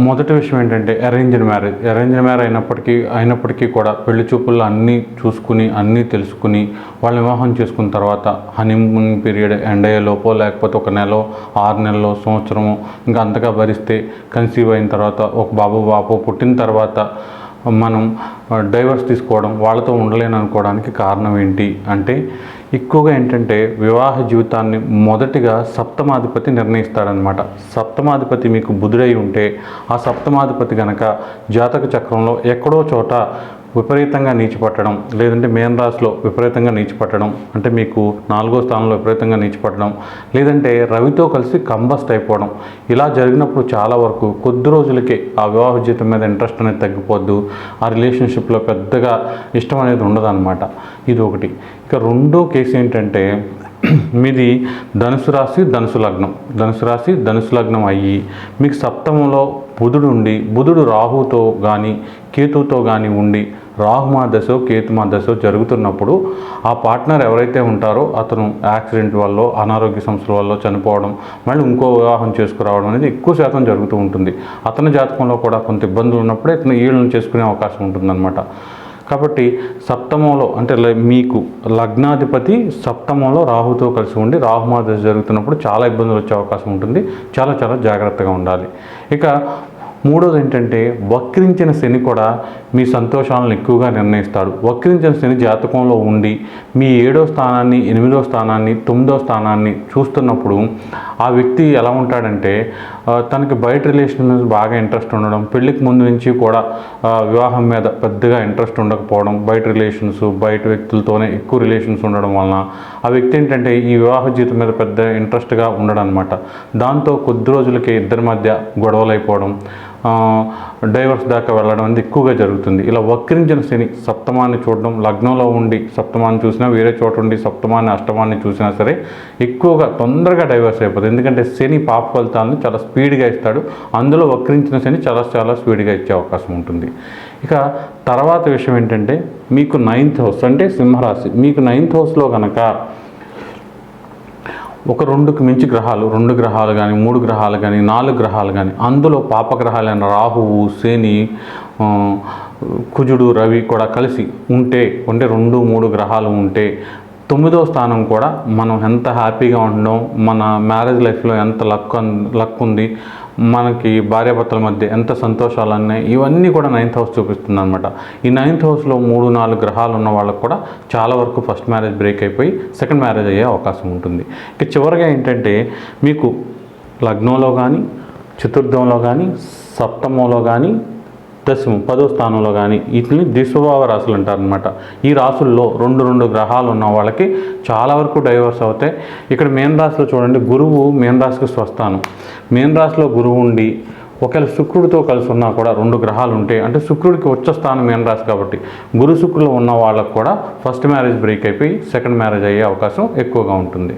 మొదటి విషయం ఏంటంటే అరేంజ్డ్ మ్యారేజ్ అరేంజ్డ్ మ్యారేజ్ అయినప్పటికీ అయినప్పటికీ కూడా పెళ్ళి చూపుల్లో అన్నీ చూసుకుని అన్నీ తెలుసుకుని వాళ్ళ వివాహం చేసుకున్న తర్వాత హనీమూన్ పీరియడ్ ఎండ్ అయ్యేలోపో లేకపోతే ఒక నెల ఆరు నెలలో సంవత్సరము ఇంకా అంతగా భరిస్తే కన్సీవ్ అయిన తర్వాత ఒక బాబు బాబు పుట్టిన తర్వాత మనం uh, డైవర్స్ తీసుకోవడం వాళ్ళతో ఉండలేను అనుకోవడానికి కారణం ఏంటి అంటే ఎక్కువగా ఏంటంటే వివాహ జీవితాన్ని మొదటిగా సప్తమాధిపతి నిర్ణయిస్తాడనమాట సప్తమాధిపతి మీకు బుధుడై ఉంటే ఆ సప్తమాధిపతి గనక జాతక చక్రంలో ఎక్కడో చోట విపరీతంగా నీచిపట్టడం లేదంటే మేన్ రాశిలో విపరీతంగా నీచిపట్టడం అంటే మీకు నాలుగో స్థానంలో విపరీతంగా నీచిపట్టడం లేదంటే రవితో కలిసి కంబస్ట్ అయిపోవడం ఇలా జరిగినప్పుడు చాలా వరకు కొద్ది రోజులకే ఆ వివాహ జీవితం మీద ఇంట్రెస్ట్ అనేది తగ్గిపోద్దు ఆ రిలేషన్షిప్లో పెద్దగా ఇష్టం అనేది ఉండదన్నమాట. ఇది ఒకటి. ఇక రెండో కేసు ఏంటంటే మీది ధనుసు రాశి ధనుసు లగ్నం. ధనుసు రాశి ధనుసు లగ్నం అయ్యి మీకు సప్తమంలో బుధుడు ఉండి బుధుడు రాహుతో కానీ కేతుతో కానీ ఉండి రాహుమా దశో కేతుమా దశో జరుగుతున్నప్పుడు ఆ పార్ట్నర్ ఎవరైతే ఉంటారో అతను యాక్సిడెంట్ వల్ల అనారోగ్య సమస్యల వల్ల చనిపోవడం మళ్ళీ ఇంకో వివాహం చేసుకురావడం అనేది ఎక్కువ శాతం జరుగుతూ ఉంటుంది. అతని జాతకంలో కూడా కొంత ఇబ్బందులు ఉన్నప్పుడే ఇతను ఈళ్ళను చేసుకునే అవకాశం ఉంటుందన్నమాట. కాబట్టి సప్తమంలో అంటే మీకు లగ్నాధిపతి సప్తమంలో రాహుతో కలిసి ఉండి రాహుమా జరుగుతున్నప్పుడు చాలా ఇబ్బందులు వచ్చే అవకాశం ఉంటుంది. చాలా చాలా జాగ్రత్తగా ఉండాలి. ఇక మూడోది ఏంటంటే వక్రించిన శని కూడా మీ సంతోషాలను ఎక్కువగా నిర్ణయిస్తాడు. వక్రించిన శని జాతకంలో ఉండి మీ ఏడో స్థానాన్ని ఎనిమిదో స్థానాన్ని తొమ్మిదో స్థానాన్ని చూస్తున్నప్పుడు ఆ వ్యక్తి ఎలా ఉంటాడంటే తనకి బయట రిలేషన్ మీద బాగా ఇంట్రెస్ట్ ఉండడం పెళ్ళికి ముందు నుంచి కూడా వివాహం మీద పెద్దగా ఇంట్రెస్ట్ ఉండకపోవడం బయట రిలేషన్స్ బయట వ్యక్తులతోనే ఎక్కువ రిలేషన్స్ ఉండడం వలన ఆ వ్యక్తి ఏంటంటే ఈ వివాహ జీవితం మీద పెద్ద ఇంట్రెస్ట్గా ఉండడం అనమాట దాంతో కొద్ది రోజులకే ఇద్దరి మధ్య గొడవలు అయిపోవడం డైవర్స్ దాకా వెళ్ళడం అనేది ఎక్కువగా జరుగుతుంది. ఇలా వక్రించిన శని సప్తమాన్ని చూడడం లగ్నంలో ఉండి సప్తమాన్ని చూసినా వేరే చోట ఉండి సప్తమాన్ని అష్టమాన్ని చూసినా సరే ఎక్కువగా తొందరగా డైవర్స్ అయిపోతుంది. ఎందుకంటే శని పాప ఫలితాలను చాలా స్పీడ్గా ఇస్తాడు. అందులో వక్రించిన శని చాలా చాలా స్పీడ్గా ఇచ్చే అవకాశం ఉంటుంది. ఇక తర్వాత విషయం ఏంటంటే మీకు నైన్త్ హౌస్ అంటే సింహరాశి. మీకు నైన్త్ హౌస్లో కనుక ఒక రెండుకు మించి గ్రహాలు రెండు గ్రహాలు కానీ మూడు గ్రహాలు కానీ నాలుగు గ్రహాలు కానీ అందులో పాపగ్రహాలైన రాహువు శని కుజుడు రవి కూడా కలిసి ఉంటే అంటే రెండు మూడు గ్రహాలు ఉంటే తొమ్మిదో స్థానం కూడా మనం ఎంత హ్యాపీగా ఉండడం మన మ్యారేజ్ లైఫ్లో ఎంత లక్ లక్ ఉంది మనకి భార్యాభర్తల మధ్య ఎంత సంతోషాలు అన్నాయి ఇవన్నీ కూడా నైన్త్ హౌస్ చూపిస్తుంది అనమాట ఈ నైన్త్ హౌస్లో మూడు నాలుగు గ్రహాలు ఉన్న వాళ్ళకు కూడా చాలా వరకు ఫస్ట్ మ్యారేజ్ బ్రేక్ అయిపోయి సెకండ్ మ్యారేజ్ అయ్యే అవకాశం ఉంటుంది. ఇక చివరిగా ఏంటంటే మీకు లగ్నంలో కానీ చతుర్థంలో కానీ సప్తమంలో కానీ దశమం పదో స్థానంలో కానీ వీటిని దిశభావ రాసులు అంటారనమాట ఈ రాసుల్లో రెండు రెండు గ్రహాలు ఉన్న వాళ్ళకి చాలా వరకు డైవర్స్ అవుతాయి. ఇక్కడ మేన్ రాశిలో చూడండి గురువు మేన్ రాశికి స్వస్థానం. మేన్ రాశిలో గురువు ఉండి ఒకవేళ శుక్రుడితో కలిసి ఉన్నా కూడా రెండు గ్రహాలు ఉంటాయి అంటే శుక్రుడికి ఉచ్చ స్థానం మేన్ రాశి కాబట్టి గురు శుక్రులు ఉన్న వాళ్ళకు కూడా ఫస్ట్ మ్యారేజ్ బ్రేక్ అయిపోయి సెకండ్ మ్యారేజ్ అయ్యే అవకాశం ఎక్కువగా ఉంటుంది.